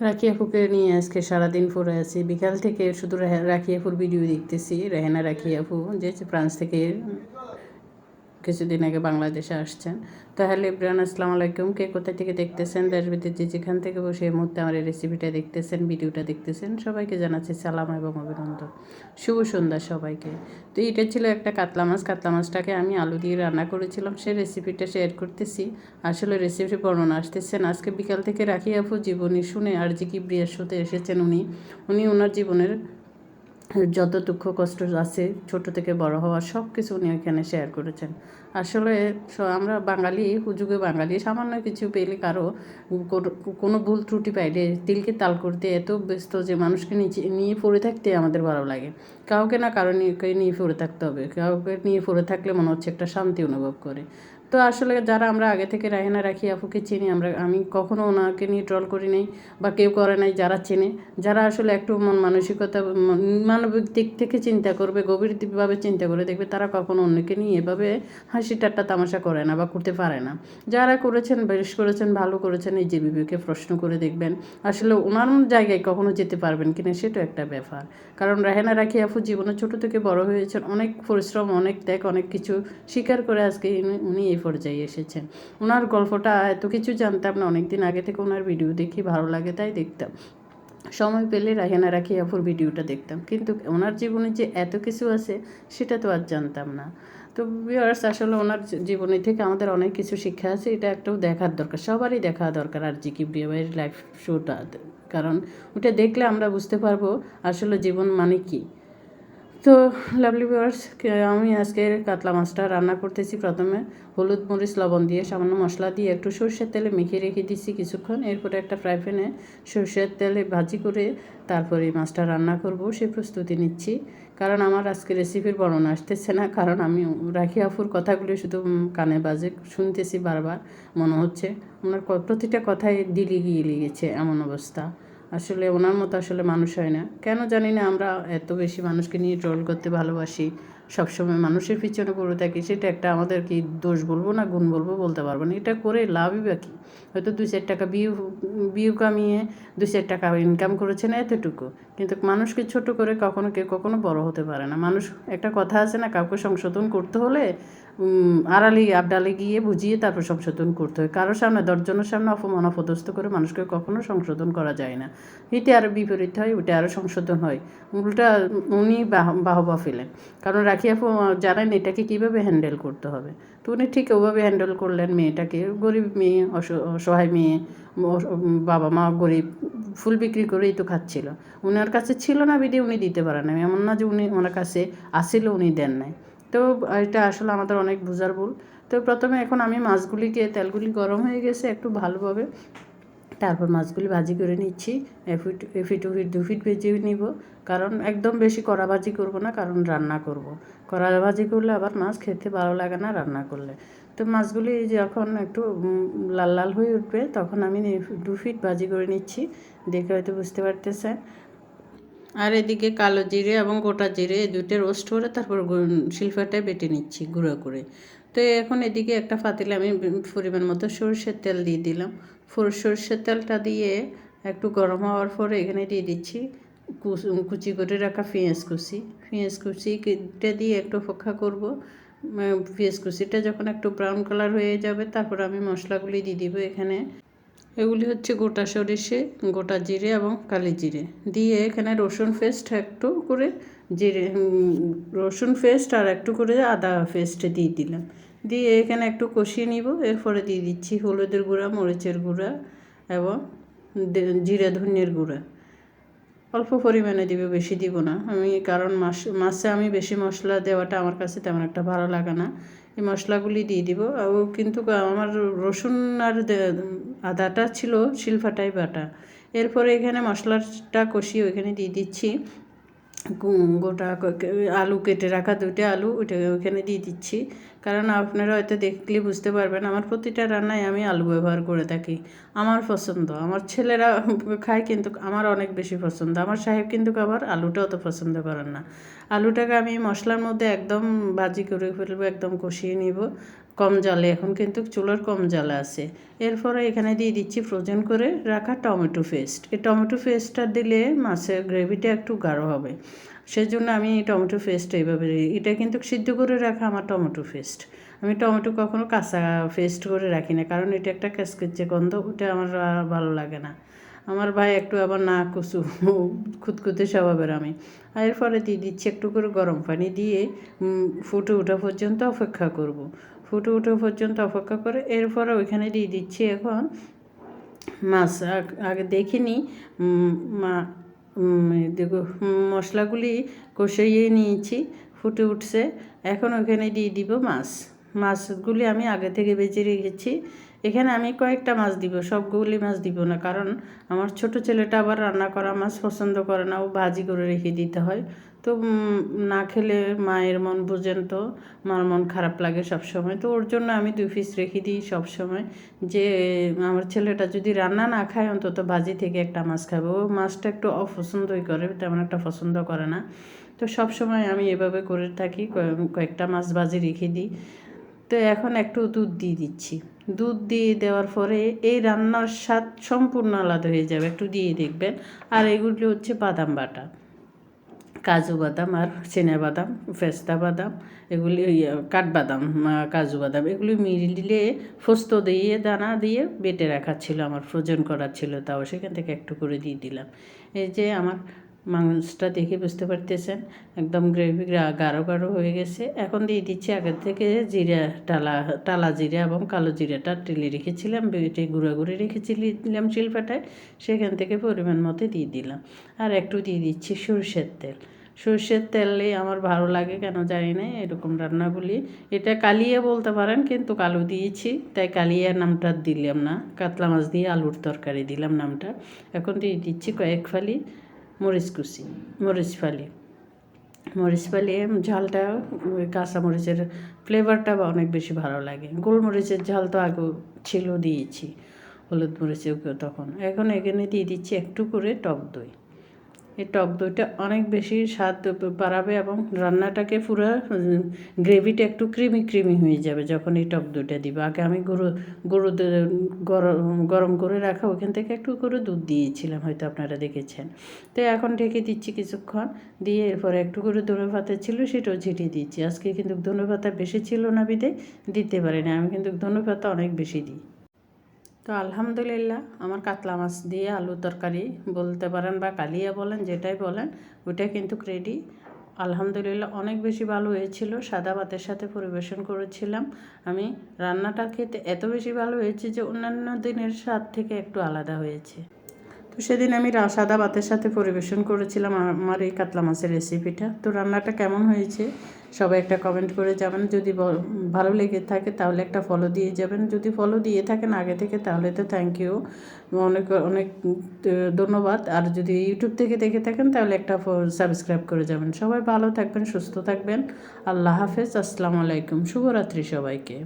রাখি আপুকে নিয়ে আজকে সারাদিন পরে আছি। বিকাল থেকে শুধু রাখি আপুর ভিডিও দেখতেছি, রেহেনা রাখি আপু যে ফ্রান্স থেকে কিছুদিন আগে বাংলাদেশে আসছেন। তাহলে ইব্রান আসসালামু আলাইকুম। কে কোথা থেকে দেখতেছেন? দেশ যে যেখান থেকে বসে এই মুহূর্তে আমার এই রেসিপিটা দেখতেছেন ভিডিওটা দেখতেছেন, সবাইকে জানাচ্ছি সালাম এবং অভিনন্দন। শুভ সন্ধ্যা সবাইকে। তো এটা ছিল একটা কাতলা মাছ। কাতলা মাছটাকে আমি আলু দিয়ে রান্না করেছিলাম। সেই রেসিপিটা শেয়ার করতেছি। আসলে রেসিপি বর্ণনা আসতেছেন। আজকে বিকাল থেকে রাখি আপু, জীবনী শুনে আর জি কি ব্রিয়ার সাথে এসেছেন উনি উনি ওনার জীবনের যত দুঃখ কষ্ট আছে ছোট থেকে বড় হওয়া সব কিছু উনি ওইখানে শেয়ার করেছেন। আসলে আমরা বাঙালি, হুজুগে বাঙালি, সামান্য কিছু পেলে কারও কোনো- কোনো ভুল ত্রুটি পাইলে তিলকে তাল করতে এত ব্যস্ত যে মানুষকে নিচে নিয়ে পড়ে থাকতে আমাদের ভালো লাগে। কাউকে না কারও নিয়ে নিয়ে পড়ে থাকতে হবে। কাউকে নিয়ে পড়ে থাকলে মনে হচ্ছে একটা শান্তি অনুভব করে। তো আসলে যারা আমরা আগে থেকে রাহেনা, রাখি, আপুকে চিনি, আমরা, আমি কখনো ওনাকে নিয়ে ট্রল করি নাই বা কেউ করে নাই যারা চেনে। যারা আসলে একটু মন মানসিকতা মানবিক দিক থেকে চিন্তা করবে গভীরভাবে চিন্তা করে দেখবে তারা কখনো অন্যকে নিয়ে এভাবে হাসি ঠাট্টা তামাশা করে না বা করতে পারে না। যারা করেছেন, বেশ করেছেন, ভালো করেছেন, এই যে বিবেকে প্রশ্ন করে দেখবেন, আসলে ওনার জায়গায় কখনো যেতে পারবেন কিনা সেটাও একটা ব্যাপার। কারণ রাহেনা, রাখি, আপু জীবনে ছোট থেকে বড় হয়েছেন, অনেক পরিশ্রম, অনেক ত্যাগ, অনেক কিছু স্বীকার করে আজকে উনি এই পর্যায়ে এসেছেন। ওনার গল্পটা এত কিছু জানতাম না অনেক দিন আগে থেকে ওনার ভিডিও দেখি, ভালো লাগে তাই দেখতাম। সময় পেলে রাহেনা রাখি আপুর ভিডিওটা দেখতাম। কিন্তু ওনার জীবনে যে এত কিছু আছে, সেটা তো আর জানতাম না। তো ভিউয়ার্স আসলে ওনার জীবনী থেকে আমাদের অনেক কিছু শিক্ষা আছে, এটা একটাও দেখার দরকার, সবারই দেখা দরকার আর জি কি বিয়েবাড়ির লাইফ শোটা কারণ ওটা দেখলে আমরা বুঝতে পারব আসলে জীবন মানে কী। তো লাভলি ভিউয়ার্স আমি আজকে কাতলা মাছটা রান্না করতেছি প্রথমে। হলুদ মরিচ, লবণ দিয়ে সামান্য মশলা দিয়ে একটু সর্ষের তেলে মেখে রেখে দিচ্ছি কিছুক্ষণ। এরপরে একটা ফ্রাই প্যানে সর্ষের তেলে ভাজি করে তারপরে এই মাছটা রান্না করব, সে প্রস্তুতি নিচ্ছি। কারণ আমার আজকে রেসিপির বর্ণনা আসতেছে না, কারণ আমি রাখি আফুর কথাগুলি শুধু কানে বাজে, শুনতেছি বারবার, মনে হচ্ছে। ওনার প্রতিটা কথাই দিলি গিয়ে লেগেছে, এমন অবস্থা। আসলে ওনার মতো আসলে মানুষ হয় না। কেন জানি না আমরা এত বেশি মানুষকে নিয়ে ট্রল করতে ভালোবাসি, সবসময় মানুষের পিছনে পড়ে থাকি, সেটা একটা আমাদের কি দোষ বলব না গুণ বলব বলতে পারব না। এটা করে লাভই বা কী? হয়তো দু চার টাকা বিউ বিউ কামিয়ে দু চার টাকা ইনকাম করেছেন এতটুকু। কিন্তু মানুষকে ছোট করে কখনো কেউ কখনো বড় হতে পারে না। মানুষ, একটা কথা আছে না, কাউকে সংশোধন করতে হলে আড়ালে আবডালে গিয়ে বুঝিয়ে তারপর সংশোধন করতে হয়। কারোর সামনে দশজনের সামনে অপমান, অপদস্থ করে মানুষকে কখনো সংশোধন করা যায় না। এতে আরও বিপরীত হয় ওটা আরও সংশোধন হয়। উল্টা উনি বাহ- বাহবা ফেলেন। কারণ রাখি আপু জানেন এটাকে কীভাবে হ্যান্ডেল করতে হবে। তো উনি ঠিক ওভাবে হ্যান্ডেল করলেন মেয়েটাকে। গরিব মেয়ে, অস- অসহায় মেয়ে বাবা মা গরিব, ফুল বিক্রি করেই তো খাচ্ছিল। উনার কাছে ছিল না বিধি, উনি দিতে পারেন না এমন না যে উনি, ওনার কাছে আসছিল উনি দেন নাই। তো এটা আসলে আমাদের অনেক বোঝার ভুল। তো প্রথমে এখন আমি মাছগুলিকে, তেলগুলি গরম হয়ে গেছে একটু ভালোভাবে। তারপর মাছগুলি ভাজি করে নিচ্ছি। এফিট এফিট উফিট দু ফিট ভেজে নিব। কারণ একদম বেশি কড়া ভাজি করব না, কারণ রান্না করব। কড়া ভাজি করলে আবার মাছ খেতে ভালো লাগে না রান্না করলে। তো মাছগুলি যখন একটু লাল লাল হয়ে উঠবে, তখন আমি দু ফিট ভাজি করে নিচ্ছি। দেখে হয়তো বুঝতে পারতেছেন। আর এদিকে কালো জিরে এবং গোটা জিরে এই দুটো রোস্ট করে তারপর শিলপাটায় বেটে নিচ্ছি গুঁড়ো করে। তো এখন এদিকে একটা পাতিলে আমি পরিমাণ মতো সরষের তেল দিয়ে দিলাম। সরষের তেলটা দিয়ে একটু গরম হওয়ার পরে এখানে দিয়ে দিচ্ছি কুচ- করে রাখা পেঁয়াজ কুচি। পেঁয়াজ কুচিটা দিয়ে একটু ফোকা করব। পেঁয়াজ কুচিটা যখন একটু ব্রাউন কালার হয়ে যাবে, তারপর আমি মশলাগুলি দিয়ে দিব এখানে। এগুলি হচ্ছে গোটা সরিষে, গোটা জিরে এবং কালি জিরে। দিয়ে এখানে রসুন পেস্ট একটু করে জিরে রসুন পেস্ট আর একটু করে আদা পেস্ট দিয়ে দিলাম। দিয়ে এখানে একটু কষিয়ে নিব। এরপরে দিয়ে দিচ্ছি হলুদের গুঁড়া, মরিচের গুঁড়া এবং জিরে, ধনিয়ার গুঁড়া। অল্প পরিমাণে দিব, বেশি দিব না। আমি, কারণ মাছ মাছে আমি বেশি মশলা দেওয়াটা আমার কাছে তেমন একটা ভালো লাগে না। এই মশলাগুলি দিয়ে দিব। ও কিন্তু আমার রসুন আর আদাটা ছিল শিলফাটাই বাটা। এরপরে এখানে মশলাটা কষিয়ে ওইখানে দিয়ে দিচ্ছি। গোটা আলু কেটে রাখা দুইটা আলু, ওইটা ওইখানে দিয়ে দিচ্ছি। কারণ আপনারা হয়তো দেখলে বুঝতে পারবেন, আমার প্রতিটা রান্নায় আমি আলু ব্যবহার করে থাকি। আমার পছন্দ। আমার ছেলেরা খায় কিন্তু আমার অনেক বেশি পছন্দ। আমার সাহেব কিন্তু আবার আলুটা অত পছন্দ করেন না। আলুটাকে আমি মশলার মধ্যে একদম ভাজি করে ফেলব, একদম কষিয়ে নিব। কম জালে, এখন কিন্তু চুলার কম জালে আছে। এরপরে এখানে দিয়ে দিচ্ছি ফ্রোজেন করে রাখা টমেটো পেস্ট। এই টমেটো পেস্টটা দিলে মাছের গ্রেভিটা একটু গাঢ় হবে। সেজন্য আমি টমেটো পেস্ট এইভাবে এটা কিন্তু সিদ্ধ করে রাখা আমার টমেটো পেস্ট আমি টমেটো কখনো কাঁচা পেস্ট করে রাখি না, কারণ এটা একটা ক্যাসকেচে গন্ধ, ওটা আমার ভালো লাগে না। আমার ভাই একটু আবার না কুচু, খুঁতখুতে স্বভাবের আমি। আর এরপরে দিয়ে দিচ্ছি একটু করে গরম পানি দিয়ে ফুটে ওঠা পর্যন্ত অপেক্ষা করব। ফুটে ওঠা পর্যন্ত অপেক্ষা করে এরপরে ওইখানে দিয়ে দিচ্ছি এখন মাছ। আগে দেখিনি মা দেখো মশলাগুলি কষাইয়ে নিয়েছি, ফুটে উঠছে। এখন ওখানে দিয়ে দিব মাছ। মাছগুলি আমি আগে থেকে বেঁচে রেখেছি। এখানে আমি কয়েকটা মাছ দিব, সবগুলি মাছ দিব না, কারণ আমার ছোট ছেলেটা আবার রান্না করা মাছ পছন্দ করে না, ও ভাজি করে রেখে দিতে হয়। তো না খেলে মায়ের মন বুঝেন তো, মার মন খারাপ লাগে সব সময় তো ওর জন্য আমি দুই পিস রেখে দিই সব সময় যে, আমার ছেলেটা যদি রান্না না খায়, অন্তত ভাজি থেকে একটা মাছ খাবে। ও মাছটা একটু অপছন্দই করে, তেমন একটা পছন্দ করে না। তো সব সময় আমি এভাবে করে থাকি কয়েকটা মাছ ভাজি রেখে দিই। তো এখন একটু দুধ দিয়ে দিচ্ছি। দুধ দিয়ে দেওয়ার পরে এই রান্নার স্বাদ সম্পূর্ণ আলাদা হয়ে যাবে। একটু দিয়ে দেখবেন। আর এগুলি হচ্ছে বাদাম বাটা। কাজু বাদাম আর চেনা বাদাম ফেস্তা বাদাম, এগুলি কাঠবাদাম কাজু বাদাম, এগুলি মিলিয়ে ফস্ত দিয়ে, দানা দিয়ে বেটে রাখা ছিল, আমার ফ্রোজেন করা ছিল, তাও সেখান থেকে একটু করে দিয়ে দিলাম। এই যে আমার মাংসটা দেখে বুঝতে পারতেছেন। একদম গ্রেভি গাঢ় গাঢ় হয়ে গেছে। এখন দিয়ে দিচ্ছি আগের থেকে জিরা, টালা টালা জিরা এবং কালো জিরাটা টেলে রেখেছিলাম, বেটে গুঁড়া গুঁড়ে রেখেছিলাম শিলপাটায়। সেখান থেকে পরিমাণ মতো দিয়ে দিলাম। আর একটু দিয়ে দিচ্ছি সরষের তেল। সর্ষের তেলে আমার ভালো লাগে কেন জানি না, এরকম রান্নাগুলি। এটা কালিয়া বলতে পারেন, কিন্তু কালো দিয়েছি, তাই কালিয়া নামটা দিলাম না। কাতলা মাছ দিয়ে আলুর তরকারি দিলাম নামটা। এখন দিয়ে দিচ্ছি কয়েক ফালি মরিচ কুচি, মরিচ ফালি। মরিচ ফালি ঝালটা কাঁচা মরিচের ফ্লেভারটা অনেক বেশি ভালো লাগে। গোলমরিচের ঝাল তো আগে ছিল, দিয়েছি। হলুদ মরিচেও তখন। এখন এখানে দিয়ে দিচ্ছি একটু করে টক দই। এই টক দইটা অনেক বেশি স্বাদ বাড়াবে এবং রান্নাটাকে পুরো গ্রেভিটা একটু ক্রিমি ক্রিমি হয়ে যাবে যখন এই টক দইটা দিব। আগে আমি গরু গরু গরম করে রাখা ওখান থেকে একটু করে দুধ দিয়েছিলাম, হয়তো আপনারা দেখেছেন। তো এখন ঢেকে দিচ্ছি কিছুক্ষণ, দিয়ে এরপরে একটু করে ধনে পাতা ছিল সেটাও ছিটিয়ে দিচ্ছি। আজকে কিন্তু ধনে পাতা বেশি ছিল না বিদে, দিতে পারি না আমি কিন্তু ধনে পাতা অনেক বেশি দিই। তো আলহামদুলিল্লাহ, আমার কাতলা মাছ দিয়ে আলু তরকারি বলতে পারেন বা কালিয়া বলেন, যেটাই বলেন, ওইটা কিন্তু রেডি আলহামদুলিল্লাহ, অনেক বেশি ভালো হয়েছিল, সাদা ভাতের সাথে পরিবেশন করেছিলাম। আমি রান্নাটা খেতে এত বেশি ভালো হয়েছে যে অন্যান্য দিনের স্বাদ থেকে একটু আলাদা হয়েছে। তো সেদিন আমি সাদা ভাতের সাথে পরিবেশন করেছিলাম, আমার এই কাতলা মাছের রেসিপিটা তো রান্নাটা কেমন হয়েছে? সবাই একটা কমেন্ট করে যাবেন। যদি ভালো লেগে থাকে তাহলে একটা ফলো দিয়ে যাবেন। যদি ফলো দিয়ে থাকেন আগে থেকে তাহলে তো থ্যাংক ইউ অনেক অনেক ধন্যবাদ। আর যদি ইউটিউব থেকে দেখে থাকেন তাহলে একটা সাবস্ক্রাইব করে যাবেন। সবাই ভালো থাকবেন, সুস্থ থাকবেন। আল্লাহ হাফেজ, আসসালামু আলাইকুম। শুভরাত্রি সবাইকে।